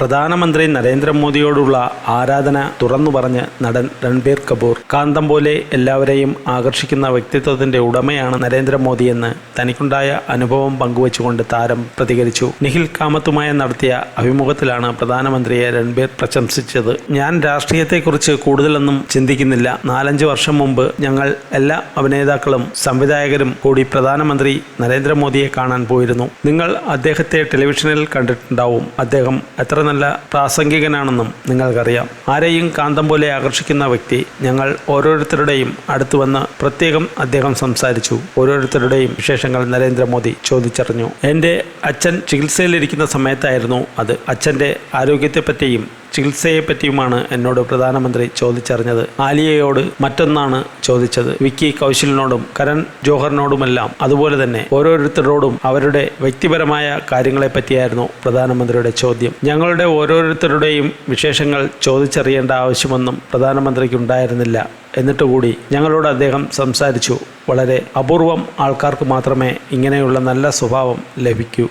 പ്രധാനമന്ത്രി നരേന്ദ്രമോദിയോടുള്ള ആരാധന തുറന്നു പറഞ്ഞ് നടൻ രൺബീർ കപൂർ. കാന്തം പോലെ എല്ലാവരെയും ആകർഷിക്കുന്ന വ്യക്തിത്വത്തിന്റെ ഉടമയാണ് നരേന്ദ്രമോദിയെന്ന് തനിക്കുണ്ടായ അനുഭവം പങ്കുവച്ചുകൊണ്ട് താരം പ്രതികരിച്ചു. നിഖിൽ കാമത്തുമായി നടത്തിയ അഭിമുഖത്തിലാണ് പ്രധാനമന്ത്രിയെ രൺബീർ പ്രശംസിച്ചത്. ഞാൻ രാഷ്ട്രീയത്തെക്കുറിച്ച് കൂടുതലൊന്നും ചിന്തിക്കുന്നില്ല. നാലഞ്ച് വർഷം മുമ്പ് ഞങ്ങൾ എല്ലാ അഭിനേതാക്കളും സംവിധായകരും കൂടി പ്രധാനമന്ത്രി നരേന്ദ്രമോദിയെ കാണാൻ പോയിരുന്നു. നിങ്ങൾ അദ്ദേഹത്തെ ടെലിവിഷനിൽ കണ്ടിട്ടുണ്ടാവും. അദ്ദേഹം എത്ര നല്ല പ്രാസംഗികനാണെന്നും നിങ്ങൾക്കറിയാം. ആരെയും കാന്തം പോലെ ആകർഷിക്കുന്ന വ്യക്തി ഞങ്ങൾ ഓരോരുത്തരുടെയും അടുത്ത് വന്ന് പ്രത്യേകം അദ്ദേഹം സംസാരിച്ചു. ഓരോരുത്തരുടെയും വിശേഷങ്ങൾ നരേന്ദ്രമോദി ചോദിച്ചറിഞ്ഞു. എന്റെ അച്ഛൻ ചികിത്സയിലിരിക്കുന്ന സമയത്തായിരുന്നു അത്. അച്ഛന്റെ ആരോഗ്യത്തെപ്പറ്റിയും ചികിത്സയെപ്പറ്റിയുമാണ് എന്നോട് പ്രധാനമന്ത്രി ചോദിച്ചറിഞ്ഞത്. ആലിയയോട് മറ്റൊന്നാണ് ചോദിച്ചത്. വിക്കി കൗശലിനോടും കരൺ ജോഹറിനോടുമെല്ലാം അതുപോലെ തന്നെ ഓരോരുത്തരോടും അവരുടെ വ്യക്തിപരമായ കാര്യങ്ങളെപ്പറ്റിയായിരുന്നു പ്രധാനമന്ത്രിയുടെ ചോദ്യം. ഞങ്ങളുടെ ഓരോരുത്തരുടെയും വിശേഷങ്ങൾ ചോദിച്ചറിയേണ്ട ആവശ്യമൊന്നും പ്രധാനമന്ത്രിക്ക് ഉണ്ടായിരുന്നില്ല എന്നിട്ട് കൂടി ഞങ്ങളോട് അദ്ദേഹം സംസാരിച്ചു. വളരെ അപൂർവം ആൾക്കാർക്ക് മാത്രമേ ഇങ്ങനെയുള്ള നല്ല സ്വഭാവം ലഭിക്കൂ.